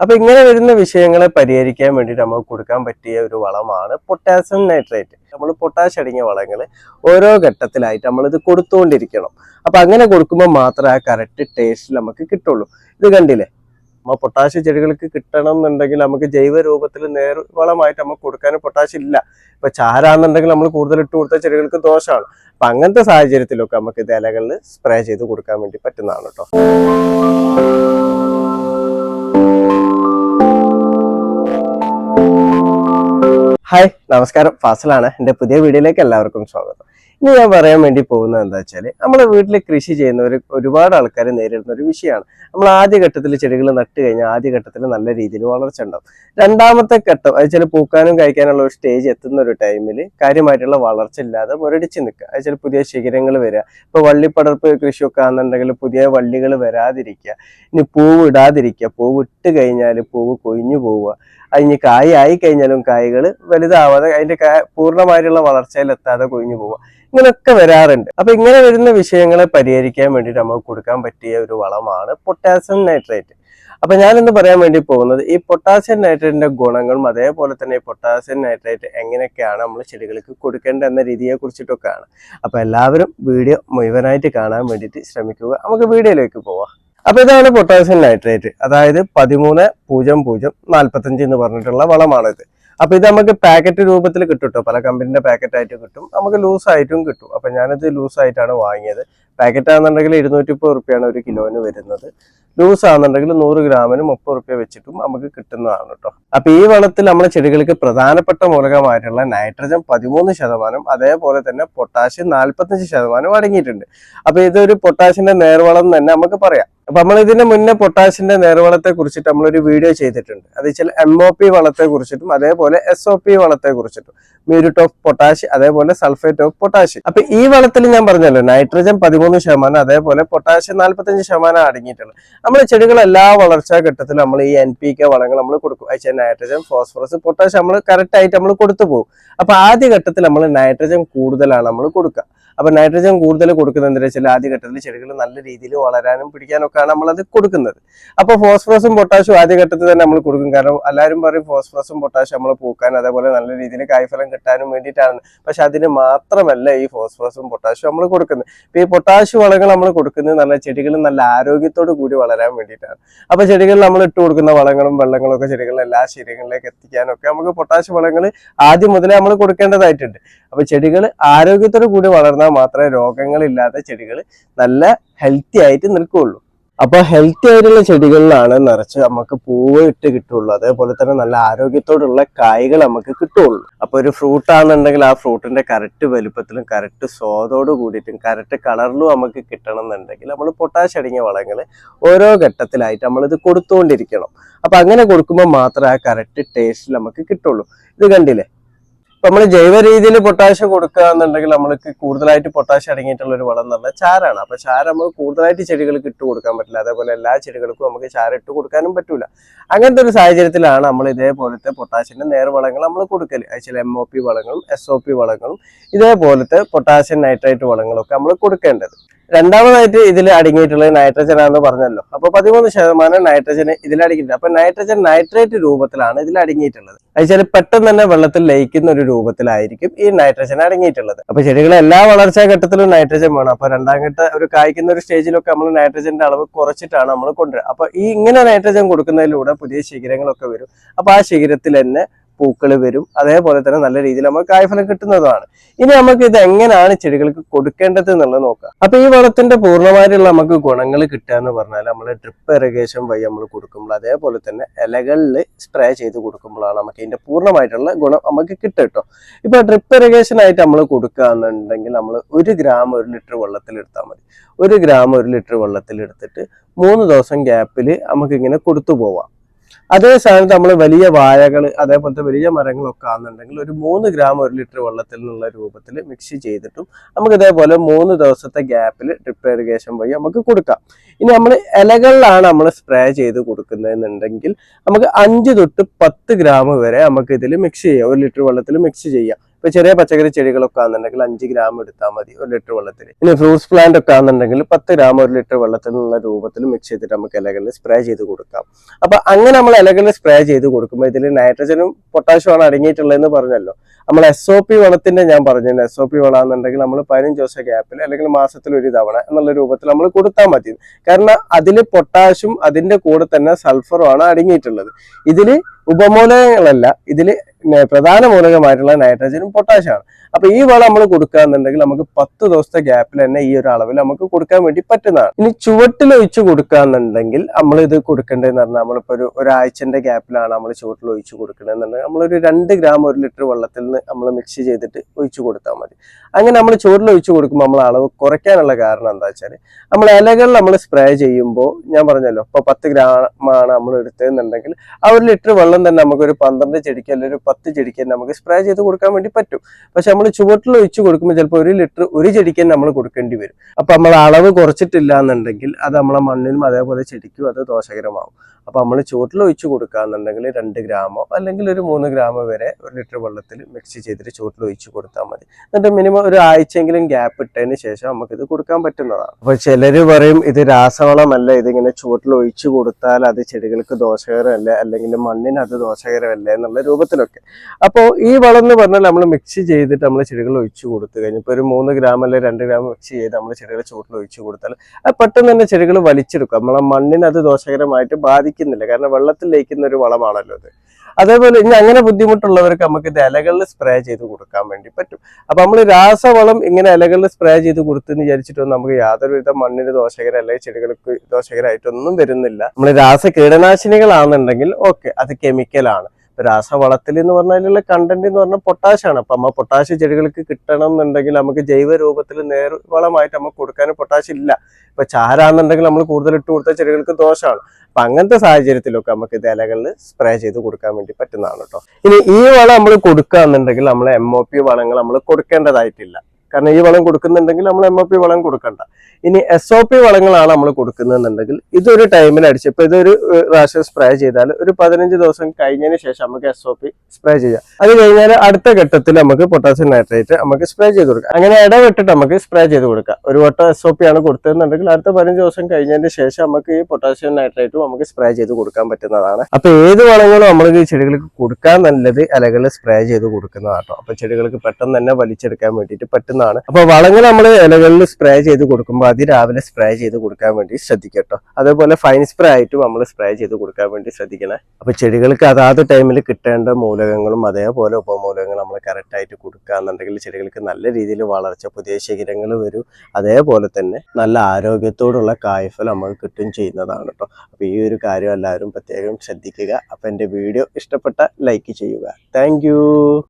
അപ്പൊ ഇങ്ങനെ വരുന്ന വിഷയങ്ങളെ പരിഹരിക്കാൻ വേണ്ടിയിട്ട് നമുക്ക് കൊടുക്കാൻ പറ്റിയ ഒരു വളമാണ് പൊട്ടാസ്യം നൈട്രേറ്റ് നമ്മൾ പൊട്ടാഷ് അടങ്ങിയ വളങ്ങൾ ഓരോ ഘട്ടത്തിലായിട്ട് നമ്മൾ ഇത് കൊടുത്തുകൊണ്ടിരിക്കണം അപ്പൊ അങ്ങനെ കൊടുക്കുമ്പോൾ മാത്രമേ ആ കറക്റ്റ് ടേസ്റ്റ് നമുക്ക് കിട്ടുള്ളൂ. ഇത് കണ്ടില്ലേ? നമ്മൾ പൊട്ടാഷ് ചെടികൾക്ക് കിട്ടണം എന്നുണ്ടെങ്കിൽ നമുക്ക് ജൈവ രൂപത്തിൽ നേർ വളമായിട്ട് നമുക്ക് കൊടുക്കാൻ പൊട്ടാഷ് ഇല്ല. ഇപ്പൊ ചാരാന്നുണ്ടെങ്കിൽ നമ്മൾ കൂടുതൽ ഇട്ട് കൊടുത്ത ചെടികൾക്ക് ദോഷമാണ്. അപ്പൊ അങ്ങനത്തെ സാഹചര്യത്തിലൊക്കെ നമുക്ക് ഇത് ഇലകളിൽ സ്പ്രേ ചെയ്ത് കൊടുക്കാൻ വേണ്ടി പറ്റുന്നതാണ് കേട്ടോ ഹായ് നമസ്കാരം. ഫാസലാണ്. എന്റെ പുതിയ വീഡിയോയിലേക്ക് എല്ലാവർക്കും സ്വാഗതം. ഇനി ഞാൻ പറയാൻ വേണ്ടി പോകുന്നത് എന്താ വെച്ചാൽ നമ്മുടെ വീട്ടിൽ കൃഷി ചെയ്യുന്നവർ ഒരുപാട് ആൾക്കാർ നേരിടുന്ന ഒരു വിഷയമാണ്. നമ്മൾ ആദ്യ ഘട്ടത്തിൽ ചെടികൾ നട്ട് കഴിഞ്ഞാൽ ആദ്യ ഘട്ടത്തിൽ നല്ല രീതിയിൽ വളർച്ച ഉണ്ടാവും. രണ്ടാമത്തെ ഘട്ടം അത് ചില പൂക്കാനും കഴിക്കാനുള്ള ഒരു സ്റ്റേജ് എത്തുന്ന ഒരു ടൈമിൽ കാര്യമായിട്ടുള്ള വളർച്ച ഇല്ലാതെ മുരടിച്ച് നിൽക്കുക. അത് ചില പുതിയ ശിഖരങ്ങൾ വരിക. ഇപ്പൊ വള്ളിപ്പടർപ്പ് കൃഷിയൊക്കെ ആണെന്നുണ്ടെങ്കിൽ പുതിയ വള്ളികൾ വരാതിരിക്കുക. ഇനി പൂവ് ഇടാതിരിക്കുക. പൂവ് ഇട്ട് കഴിഞ്ഞാൽ പൂവ് കൊഴിഞ്ഞു പോവുക. അതിന് കായ് ആയി കഴിഞ്ഞാലും കായകൾ വലുതാവാതെ അതിന്റെ പൂർണമായിട്ടുള്ള വളർച്ചയിൽ എത്താതെ കൊഴിഞ്ഞു പോവുക. ഇങ്ങനെയൊക്കെ വരാറുണ്ട്. അപ്പൊ ഇങ്ങനെ വരുന്ന വിഷയങ്ങളെ പരിഹരിക്കാൻ വേണ്ടിയിട്ട് നമുക്ക് കൊടുക്കാൻ പറ്റിയ ഒരു വളമാണ് പൊട്ടാസ്യം നൈട്രേറ്റ്. അപ്പൊ ഞാനിന്ന് പറയാൻ വേണ്ടി പോകുന്നത് ഈ പൊട്ടാസ്യം നൈട്രേറ്റിന്റെ ഗുണങ്ങളും അതേപോലെ തന്നെ പൊട്ടാസ്യം നൈട്രേറ്റ് എങ്ങനെയൊക്കെയാണ് നമ്മൾ ചെടികൾക്ക് കൊടുക്കേണ്ടത് എന്ന രീതിയെ കുറിച്ചിട്ടൊക്കെയാണ്. അപ്പൊ എല്ലാവരും വീഡിയോ മുഴുവനായിട്ട് കാണാൻ വേണ്ടിയിട്ട് ശ്രമിക്കുക. നമുക്ക് വീഡിയോയിലേക്ക് പോവാം. അപ്പൊ ഇതാണ് പൊട്ടാസ്യം നൈട്രേറ്റ് അതായത് പതിമൂന്ന് പൂജ്യം പൂജ്യം നാൽപ്പത്തഞ്ച് എന്ന് പറഞ്ഞിട്ടുള്ള വളമാണിത് അപ്പൊ ഇത് നമുക്ക് പാക്കറ്റ് രൂപത്തിൽ കിട്ടും കേട്ടോ പല കമ്പനിന്റെ പാക്കറ്റ് ആയിട്ട് കിട്ടും. നമുക്ക് ലൂസ് ആയിട്ടും കിട്ടും. അപ്പൊ ഞാനിത് ലൂസ് ആയിട്ടാണ് വാങ്ങിയത്. പാക്കറ്റ് ആണെന്നുണ്ടെങ്കിൽ ഇരുന്നൂറ്റി മുപ്പത് റുപ്യാണ് ഒരു കിലോന് വരുന്നത്. ലൂസ് ആണെന്നുണ്ടെങ്കിൽ നൂറ് ഗ്രാമിന് മുപ്പത് റുപ്യ വെച്ചിട്ടും നമുക്ക് കിട്ടുന്നതാണ് കേട്ടോ അപ്പൊ ഈ വളത്തിൽ നമ്മുടെ ചെടികൾക്ക് പ്രധാനപ്പെട്ട മൂലകമായിട്ടുള്ള നൈട്രജൻ പതിമൂന്ന് ശതമാനം അതേപോലെ തന്നെ പൊട്ടാഷ്യം നാൽപ്പത്തഞ്ച് ശതമാനം അടങ്ങിയിട്ടുണ്ട്. അപ്പൊ ഇതൊരു പൊട്ടാഷിന്റെ നേർവളം തന്നെ നമുക്ക് പറയാം. അപ്പൊ നമ്മൾ ഇതിന് മുന്നേ പൊട്ടാഷിന്റെ നേർവളത്തെ കുറിച്ചിട്ട് നമ്മളൊരു വീഡിയോ ചെയ്തിട്ടുണ്ട്. അത് വെച്ചാൽ എം ഒ പി വളത്തെ കുറിച്ചിട്ടും അതേപോലെ എസ് ഒ പി വളത്തെ കുറിച്ചിട്ടും. മ്യൂരിറ്റ് ഓഫ് പൊട്ടാഷ് അതേപോലെ സൾഫേറ്റ് ഓഫ് പൊട്ടാഷ് അപ്പൊ ഈ വളത്തിൽ ഞാൻ പറഞ്ഞല്ലോ നൈട്രജൻ പതിമൂന്ന് ശതമാനം അതേപോലെ പൊട്ടാഷ്യം നാൽപ്പത്തഞ്ച് ശതമാനം അടങ്ങിയിട്ടുള്ളത്. നമ്മൾ ചെടികൾ എല്ലാ വളർച്ചാ ഘട്ടത്തിലും നമ്മൾ ഈ എൻ പി കെ വളങ്ങൾ നമ്മൾ കൊടുക്കും. അച്ഛാ നൈട്രജൻ ഫോസ്ഫറസ് പൊട്ടാഷ് നമ്മൾ കറക്റ്റ് ആയിട്ട് നമ്മൾ കൊടുത്തു പോകും. അപ്പൊ ആദ്യ ഘട്ടത്തിൽ നമ്മൾ നൈട്രജൻ കൂടുതലാണ് നമ്മൾ കൊടുക്കുക. അപ്പൊ നൈട്രജൻ കൂടുതൽ കൊടുക്കുന്നത് എന്താ വെച്ചാൽ ആദ്യ ഘട്ടത്തിൽ ചെടികൾ നല്ല രീതിയിൽ വളരാനും പിടിക്കാനും ഒക്കെയാണ് അത് കൊടുക്കുന്നത്. അപ്പൊ ഫോസ്ഫറസും പൊട്ടാഷും ആദ്യ ഘട്ടത്തിൽ തന്നെ നമ്മൾ കൊടുക്കും. കാരണം എല്ലാവരും പറയും ഫോസ്ഫറസും പൊട്ടാഷും നമ്മൾ പൂക്കാൻ അതേപോലെ നല്ല രീതിയിൽ കായ്ഫലം കിട്ടാനും വേണ്ടിയിട്ടാണ്. പക്ഷെ അതിന് മാത്രമല്ല ഈ ഫോസ്ഫറസും പൊട്ടാഷ്യം നമ്മൾ കൊടുക്കുന്നത്. ഇപ്പൊ ഈ പൊട്ടാഷ് വളങ്ങൾ നമ്മൾ കൊടുക്കുന്നത് നല്ല ചെടികൾ നല്ല ആരോഗ്യത്തോടു കൂടി വളരാൻ വേണ്ടിയിട്ടാണ്. അപ്പൊ ചെടികൾ നമ്മൾ ഇട്ട് കൊടുക്കുന്ന വളങ്ങളും വെള്ളങ്ങളും ഒക്കെ ചെടികളിൽ എല്ലാ ശരീരങ്ങളിലേക്ക് എത്തിക്കാനൊക്കെ നമുക്ക് പൊട്ടാഷ് വളങ്ങൾ ആദ്യം മുതലേ നമ്മൾ കൊടുക്കേണ്ടതായിട്ടുണ്ട്. അപ്പൊ ചെടികൾ ആരോഗ്യത്തോടു കൂടി വളർന്നാൽ മാത്രമേ രോഗങ്ങളില്ലാത്ത ചെടികൾ നല്ല ഹെൽത്തി ആയിട്ട് നിൽക്കുകയുള്ളൂ. അപ്പൊ ഹെൽത്തി ആയിട്ടുള്ള ചെടികളിലാണ് നിറച്ച് നമുക്ക് പൂവ് ഇട്ട് കിട്ടുള്ളൂ. അതേപോലെ തന്നെ നല്ല ആരോഗ്യത്തോടുള്ള കായകൾ നമുക്ക് കിട്ടുള്ളൂ. അപ്പൊ ഒരു ഫ്രൂട്ട് ആണെന്നുണ്ടെങ്കിൽ ആ ഫ്രൂട്ടിന്റെ കറക്റ്റ് വലുപ്പത്തിലും കറക്റ്റ് സ്വാദോട് കൂടിയിട്ടും കറക്റ്റ് കളറിലും നമുക്ക് കിട്ടണം എന്നുണ്ടെങ്കിൽ നമ്മൾ പൊട്ടാഷ് അടങ്ങിയ വളങ്ങൾ ഓരോ ഘട്ടത്തിലായിട്ട് നമ്മൾ ഇത് കൊടുത്തുകൊണ്ടിരിക്കണം അപ്പൊ അങ്ങനെ കൊടുക്കുമ്പോൾ മാത്രമേ ആ കറക്റ്റ് ടേസ്റ്റ് നമുക്ക് കിട്ടുള്ളൂ. ഇത് കണ്ടില്ലേ? നമ്മൾ ജൈവ രീതിയിൽ പൊട്ടാഷ്യം കൊടുക്കുക എന്നുണ്ടെങ്കിൽ നമ്മൾക്ക് കൂടുതലായിട്ട് പൊട്ടാഷ്യം അടങ്ങിയിട്ടുള്ള ഒരു വളം എന്ന് പറഞ്ഞാൽ ചാരാണ്. അപ്പൊ ചാര നമുക്ക് കൂടുതലായിട്ട് ചെടികൾക്ക് ഇട്ട് കൊടുക്കാൻ പറ്റില്ല. അതേപോലെ എല്ലാ ചെടികൾക്കും നമുക്ക് ചാര ഇട്ട് കൊടുക്കാനും പറ്റൂല. അങ്ങനത്തെ ഒരു സാഹചര്യത്തിലാണ് നമ്മൾ ഇതേപോലത്തെ പൊട്ടാഷ്യന്റെ നേർവളങ്ങൾ നമ്മൾ കൊടുക്കൽ. ചില എം ഒ പി വളങ്ങളും എസ് ഒ പി വളങ്ങളും ഇതേപോലത്തെ പൊട്ടാഷ്യം നൈട്രേറ്റ് വളങ്ങളൊക്കെ നമ്മൾ കൊടുക്കേണ്ടത്. രണ്ടാമതായിട്ട് ഇതിൽ അടങ്ങിയിട്ടുള്ളത് നൈട്രജൻ ആണെന്ന് പറഞ്ഞല്ലോ. അപ്പൊ പതിമൂന്ന് ശതമാനം നൈട്രജൻ ഇതിൽ അടങ്ങിയിട്ടുണ്ട്. അപ്പൊ നൈട്രജൻ നൈട്രേറ്റ് രൂപത്തിലാണ് ഇതിൽ അടങ്ങിയിട്ടുള്ളത്. അതിച്ചാൽ പെട്ടെന്ന് തന്നെ വെള്ളത്തിൽ ലയിക്കുന്ന ഒരു രൂപത്തിലായിരിക്കും ഈ നൈട്രജൻ അടങ്ങിയിട്ടുള്ളത്. അപ്പൊ ചെടികളെ എല്ലാ വളർച്ചാ ഘട്ടത്തിലും നൈട്രജൻ വേണം. അപ്പൊ രണ്ടാം ഘട്ട ഒരു കായ്ക്കുന്ന ഒരു സ്റ്റേജിലൊക്കെ നമ്മൾ നൈട്രജന്റെ അളവ് കുറച്ചിട്ടാണ് നമ്മൾ കൊണ്ടുവരിക അപ്പൊ ഈ ഇങ്ങനെ നൈട്രജൻ കൊടുക്കുന്നതിലൂടെ പുതിയ ശിഖരങ്ങളൊക്കെ വരും. അപ്പൊ ആ ശിഖരത്തിൽ തന്നെ പൂക്കൾ വരും. അതേപോലെ തന്നെ നല്ല രീതിയിൽ നമ്മൾ കായ്ഫലം കിട്ടുന്നതാണ് ഇനി നമുക്ക് ഇത് എങ്ങനെയാണ് ചെടികൾക്ക് കൊടുക്കേണ്ടത് എന്നുള്ളത് നോക്കാം. അപ്പൊ ഈ വളത്തിന്റെ പൂർണമായിട്ടുള്ള നമുക്ക് ഗുണങ്ങൾ കിട്ടുക എന്ന് പറഞ്ഞാൽ നമ്മൾ ഡ്രിപ്പ് ഇറിഗേഷൻ വഴി നമ്മൾ കൊടുക്കുമ്പോൾ അതേപോലെ തന്നെ ഇലകളിൽ സ്പ്രേ ചെയ്ത് കൊടുക്കുമ്പോഴാണ് നമുക്ക് ഇതിന്റെ പൂർണമായിട്ടുള്ള ഗുണം നമുക്ക് കേട്ടോ. ഇപ്പൊ ഡ്രിപ്പ് ഇറിഗേഷൻ ആയിട്ട് നമ്മൾ കൊടുക്കുക എന്നുണ്ടെങ്കിൽ നമ്മൾ ഒരു ഗ്രാം ഒരു ലിറ്റർ വെള്ളത്തിൽ എടുത്താൽ മതി. ഒരു ഗ്രാം ഒരു ലിറ്റർ വെള്ളത്തിൽ എടുത്തിട്ട് മൂന്ന് ദിവസം ഗ്യാപ്പിൽ നമുക്ക് ഇങ്ങനെ കൊടുത്തു പോവാം. അതേ സാധനം നമ്മൾ വലിയ വാഴകൾ അതേപോലത്തെ വലിയ മരങ്ങളൊക്കെ ആണെന്നുണ്ടെങ്കിൽ ഒരു മൂന്ന് ഗ്രാം ഒരു ലിറ്റർ വെള്ളത്തിൽ നിന്നുള്ള രൂപത്തിൽ മിക്സ് ചെയ്തിട്ടും നമുക്ക് ഇതേപോലെ മൂന്ന് ദിവസത്തെ ഗ്യാപ്പിൽ ഡ്രിപ്പ് ഇറിഗേഷൻ വഴി നമുക്ക് കൊടുക്കാം. ഇനി നമ്മൾ ഇലകളിലാണ് നമ്മൾ സ്പ്രേ ചെയ്ത് കൊടുക്കുന്നതെന്നുണ്ടെങ്കിൽ നമുക്ക് അഞ്ച് തൊട്ട് പത്ത് ഗ്രാം വരെ നമുക്ക് ഇതിൽ മിക്സ് ചെയ്യാം. ഒരു ലിറ്റർ വെള്ളത്തിൽ മിക്സ് ചെയ്യാം. ഇപ്പൊ ചെറിയ പച്ചക്കറി ചെടികളൊക്കെ ആണെന്നുണ്ടെങ്കിൽ അഞ്ച് ഗ്രാം എടുത്താൽ മതി ഒരു ലിറ്റർ വെള്ളത്തിൽ. ഇനി ഫ്രൂട്ട്സ് പ്ലാന്റ് ഒക്കെ ആണെന്നുണ്ടെങ്കിൽ പത്ത് ഗ്രാം ഒരു ലിറ്റർ വെള്ളത്തിൽ നിന്നുള്ള രൂപത്തിൽ മിക്സ് ചെയ്തിട്ട് നമുക്ക് ഇലകളിൽ സ്പ്രേ ചെയ്ത് കൊടുക്കാം. അപ്പൊ അങ്ങനെ നമ്മൾ ഇലകളിൽ സ്പ്രേ ചെയ്ത് കൊടുക്കുമ്പോൾ ഇതിൽ നൈട്രജനും പൊട്ടാഷ്യം ആണ് അടങ്ങിയിട്ടുള്ളതെന്ന് പറഞ്ഞല്ലോ. നമ്മൾ എസ് ഒ പി വളത്തിന്റെ ഞാൻ പറഞ്ഞു എസ് ഒ പി വളാന്നുണ്ടെങ്കിൽ നമ്മൾ പതിനഞ്ച് ദിവസം ഗ്യാപ്പിൽ അല്ലെങ്കിൽ മാസത്തിൽ ഒരു തവണ എന്നുള്ള രൂപത്തിൽ നമ്മൾ കൊടുത്താൽ മതി. കാരണം അതിൽ പൊട്ടാഷും അതിന്റെ കൂടെ തന്നെ സൾഫറും ആണ് അടങ്ങിയിട്ടുള്ളത്. ഇതിൽ ഉപമൂലകങ്ങളല്ല. ഇതിൽ പ്രധാന മൂലകമായിട്ടുള്ള നൈട്രജനും പൊട്ടാഷാണ് അപ്പൊ ഈ വളം നമ്മൾ കൊടുക്കുകയെന്നുണ്ടെങ്കിൽ നമുക്ക് പത്ത് ദിവസത്തെ ഗ്യാപ്പിൽ തന്നെ ഈ ഒരു അളവിൽ നമുക്ക് കൊടുക്കാൻ വേണ്ടി പറ്റുന്നതാണ്. ഇനി ചുവട്ടിൽ ഒഴിച്ച് കൊടുക്കുകയെന്നുണ്ടെങ്കിൽ നമ്മൾ ഇത് കൊടുക്കേണ്ടതെന്ന് പറഞ്ഞാൽ നമ്മളിപ്പോ ഒരു ഒരാഴ്ചന്റെ ഗ്യാപ്പിലാണ് നമ്മൾ ചുവട്ടിൽ ഒഴിച്ച് കൊടുക്കണമെന്നുണ്ടെങ്കിൽ നമ്മളൊരു രണ്ട് ഗ്രാം ഒരു ലിറ്റർ വെള്ളത്തിൽ നിന്ന് നമ്മൾ മിക്സ് ചെയ്തിട്ട് ഒഴിച്ചു കൊടുത്താൽ മതി. അങ്ങനെ നമ്മൾ ചുവട്ടിൽ ഒഴിച്ച് കൊടുക്കുമ്പോൾ നമ്മൾ അളവ് കുറയ്ക്കാനുള്ള കാരണം എന്താ വെച്ചാൽ നമ്മൾ ഇലകൾ നമ്മൾ സ്പ്രേ ചെയ്യുമ്പോൾ ഞാൻ പറഞ്ഞല്ലോ ഇപ്പൊ പത്ത് ഗ്രാമാണ് നമ്മൾ എടുത്തതെന്നുണ്ടെങ്കിൽ ആ ഒരു ലിറ്റർ വെള്ളം തന്നെ നമുക്ക് ഒരു പന്ത്രണ്ട് ചെടിക്ക് അല്ലെങ്കിൽ ഒരു പത്ത് ചെടിക്ക് നമുക്ക് സ്പ്രേ ചെയ്ത് കൊടുക്കാൻ വേണ്ടി പറ്റും. പക്ഷെ നമ്മൾ ചുവട്ടിൽ ഒഴിച്ചു കൊടുക്കുമ്പോൾ ചിലപ്പോൾ ഒരു ലിറ്റർ ഒരു ചെടിക്ക് നമ്മൾ കൊടുക്കേണ്ടി വരും. അപ്പൊ നമ്മൾ അളവ് കുറച്ചിട്ടില്ല എന്നുണ്ടെങ്കിൽ അത് നമ്മളെ മണ്ണിനും അതേപോലെ ചെടിക്കും അത് ദോഷകരമാവും. അപ്പൊ നമ്മൾ ചുവട്ടിൽ ഒഴിച്ച് കൊടുക്കുകയെന്നുണ്ടെങ്കിൽ രണ്ട് ഗ്രാമോ അല്ലെങ്കിൽ ഒരു മൂന്ന് ഗ്രാമോ വരെ ഒരു ലിറ്റർ വെള്ളത്തിൽ മിക്സ് ചെയ്തിട്ട് ചുവട്ടിൽ ഒഴിച്ച് കൊടുത്താൽ മതി. എന്നിട്ട് മിനിമം ഒരു ആഴ്ചയെങ്കിലും ഗ്യാപ്പ് ഇട്ടതിന് ശേഷം നമുക്ക് ഇത് കൊടുക്കാൻ പറ്റുന്നതാണ്. അപ്പൊ ചിലർ പറയും ഇത് രാസവളമല്ല ഇതിങ്ങനെ ചുവട്ടിൽ ഒഴിച്ചു കൊടുത്താൽ അത് ചെടികൾക്ക് ദോഷകരമല്ല അല്ലെങ്കിൽ മണ്ണിന് അത് ദോഷകരമല്ല എന്നുള്ള രൂപത്തിലൊക്കെ. അപ്പോൾ ഈ വളം എന്ന് പറഞ്ഞാൽ നമ്മൾ മിക്സ് ചെയ്തിട്ട് നമ്മൾ ചെടികൾ ഒഴിച്ചു കൊടുത്തു കഴിഞ്ഞു. ഇപ്പോൾ ഒരു മൂന്ന് ഗ്രാം അല്ലെങ്കിൽ രണ്ട് ഗ്രാം മിക്സ് ചെയ്ത് നമ്മൾ ചെടികൾ ചുവട്ടിൽ ഒഴിച്ചു കൊടുത്താൽ പെട്ടെന്ന് തന്നെ ചെടികൾ വലിച്ചെടുക്കും. നമ്മളെ മണ്ണിന് അത് ദോഷകരമായിട്ട് ബാധിക്കുന്നില്ല കാരണം വെള്ളത്തിൽ ലയിക്കുന്ന ഒരു വളമാണല്ലോ അത് അതേപോലെ ഇനി അങ്ങനെ ബുദ്ധിമുട്ടുള്ളവർക്ക് നമുക്ക് ഇത് ഇലകളിൽ സ്പ്രേ ചെയ്ത് കൊടുക്കാൻ വേണ്ടി പറ്റും. അപ്പൊ നമ്മൾ രാസവളം ഇങ്ങനെ ഇലകളിൽ സ്പ്രേ ചെയ്ത് കൊടുത്തെന്ന് വിചാരിച്ചിട്ടൊന്നും നമുക്ക് യാതൊരുവിധ മണ്ണിന് ദോഷകര അല്ലെങ്കിൽ ചെടികൾക്ക് ദോഷകരമായിട്ടൊന്നും വരുന്നില്ല. നമ്മൾ രാസ കീടനാശിനികളാണെന്നുണ്ടെങ്കിൽ ഓക്കെ അത് കെമിക്കലാണ് രാസവളത്തിൽ എന്ന് പറഞ്ഞാലുള്ള കണ്ടന്റ് എന്ന് പറഞ്ഞാൽ പൊട്ടാഷാണ്. അപ്പൊ നമ്മൾ പൊട്ടാഷ് ചെടികൾക്ക് കിട്ടണം എന്നുണ്ടെങ്കിൽ നമുക്ക് ജൈവ രൂപത്തിൽ നേർവളമായിട്ട് നമുക്ക് കൊടുക്കാൻ പൊട്ടാഷ് ഇല്ല. ഇപ്പൊ ചാരാന്നുണ്ടെങ്കിൽ നമ്മൾ കൂടുതൽ ഇട്ട് കൊടുത്ത ചെടികൾക്ക് ദോഷമാണ്. അപ്പൊ അങ്ങനത്തെ സാഹചര്യത്തിലൊക്കെ നമുക്ക് ഇത് ഇലകളിൽ സ്പ്രേ ചെയ്ത് കൊടുക്കാൻ വേണ്ടി പറ്റുന്നതാണ് കേട്ടോ. ഇനി ഈ വളം നമ്മൾ കൊടുക്കുകയെന്നുണ്ടെങ്കിൽ നമ്മൾ എം ഒ പി വളങ്ങൾ നമ്മൾ കൊടുക്കേണ്ടതായിട്ടില്ല. കാരണം ഈ വളം കൊടുക്കുന്നുണ്ടെങ്കിൽ നമ്മൾ എം ഒ പി വളം കൊടുക്കണ്ട. ഇനി എസ് ഒ പി വളങ്ങളാണ് നമ്മൾ കൊടുക്കുന്നതെന്നുണ്ടെങ്കിൽ ഇതൊരു ടൈമിൽ അടിച്ച് ഇപ്പൊ ഇതൊരു പ്രാവശ്യം സ്പ്രേ ചെയ്താൽ ഒരു പതിനഞ്ച് ദിവസം കഴിഞ്ഞതിന് ശേഷം നമുക്ക് എസ് ഒ പി സ്പ്രേ ചെയ്യാം. അത് കഴിഞ്ഞാൽ അടുത്ത ഘട്ടത്തിൽ നമുക്ക് പൊട്ടാസ്യം നൈട്രേറ്റ് നമുക്ക് സ്പ്രേ ചെയ്ത് കൊടുക്കാം. അങ്ങനെ ഇടവിട്ടിട്ട് നമുക്ക് സ്പ്രേ ചെയ്ത് കൊടുക്കാം. ഒരു വട്ടം എസ് ഒ പി ആണ് കൊടുത്തതെന്നുണ്ടെങ്കിൽ അടുത്ത പതിനഞ്ച് ദിവസം കഴിഞ്ഞതിന് ശേഷം നമുക്ക് ഈ പൊട്ടാസ്യം നൈട്രേറ്റും നമുക്ക് സ്പ്രേ ചെയ്ത് കൊടുക്കാൻ പറ്റുന്നതാണ്. അപ്പൊ ഏത് വളങ്ങളും നമ്മൾ ഈ ചെടികൾക്ക് കൊടുക്കാൻ നല്ലത് ഇലകൾ സ്പ്രേ ചെയ്ത് കൊടുക്കുന്നതാട്ടോ അപ്പൊ ചെടികൾക്ക് പെട്ടെന്ന് തന്നെ വലിച്ചെടുക്കാൻ വേണ്ടിയിട്ട് പറ്റുന്നതാണ്. അപ്പൊ വളങ്ങൾ നമ്മൾ ഇലകളിൽ സ്പ്രേ ചെയ്ത് കൊടുക്കുമ്പോൾ അതിരാവിലെ സ്പ്രേ ചെയ്ത് കൊടുക്കാൻ വേണ്ടി ശ്രദ്ധിക്കട്ടോ അതേപോലെ ഫൈൻ സ്പ്രേ ആയിട്ടും നമ്മൾ സ്പ്രേ ചെയ്ത് കൊടുക്കാൻ വേണ്ടി ശ്രദ്ധിക്കണേ. അപ്പൊ ചെടികൾക്ക് അതാത് ടൈമിൽ കിട്ടേണ്ട മൂലകങ്ങളും അതേപോലെ ഉപമൂലകങ്ങൾ നമ്മൾ കറക്റ്റ് ആയിട്ട് കൊടുക്കുകയെന്നുണ്ടെങ്കിൽ ചെടികൾക്ക് നല്ല രീതിയിൽ വളർച്ച പുതിയ ശിഖരങ്ങൾ വരും. അതേപോലെ തന്നെ നല്ല ആരോഗ്യത്തോടുള്ള കായ്ഫലം നമുക്ക് കിട്ടും ചെയ്യുന്നതാണ് കേട്ടോ അപ്പൊ ഈ ഒരു കാര്യം എല്ലാവരും പ്രത്യേകം ശ്രദ്ധിക്കുക. അപ്പൊ എന്റെ വീഡിയോ ഇഷ്ടപ്പെട്ട ലൈക്ക് ചെയ്യുക. താങ്ക്